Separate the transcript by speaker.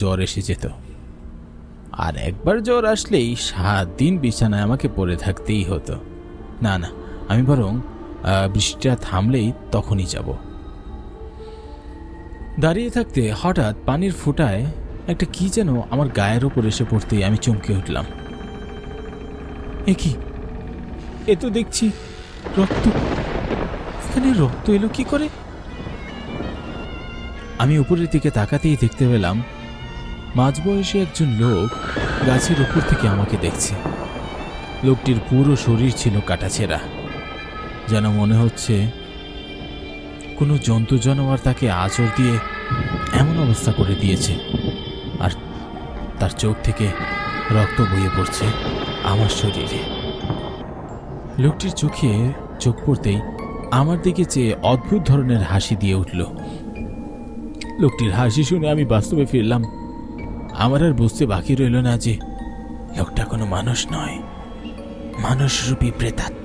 Speaker 1: জ্বর এসে যেত। আর একবার জ্বর আসলেই সাত দিন বিছানায় আমাকে পড়ে থাকতেই হতো। না না, আমি বরং বৃষ্টিটা থামলেই তখনই যাব। দাঁড়িয়ে থাকতে হঠাৎ পানির ফোঁটায় একটা কি যেন আমার গায়ের ওপর এসে পড়তেই আমি চমকে উঠলাম। এ কি? এ তো দেখছি রক্ত। এখানে রক্ত এলো কি করে? আমি উপরের দিকে তাকাতেই দেখতে পেলাম মাঝবয়সী একজন লোক গাছের উপর থেকে আমাকে দেখছে। লোকটির পুরো শরীর ছিল কাটাছেঁড়া। যেন মনে হচ্ছে কোনো জন্তু জানোয়ার তাকে আচর দিয়ে এমন অবস্থা করে দিয়েছে আর তার চোখ থেকে রক্ত বইয়ে পড়ছে আমার শরীরে। লোকটির চোখে চোখ পড়তেই আমার দিকে চেয়ে অদ্ভুত ধরনের হাসি দিয়ে উঠল। লোকটির হাসি শুনে আমি বাস্তবে ফিরলাম। আমার আর বুঝতে বাকি রইল না যে লোকটা কোনো মানুষ নয়। মানুষরূপী প্রেতাত্মা।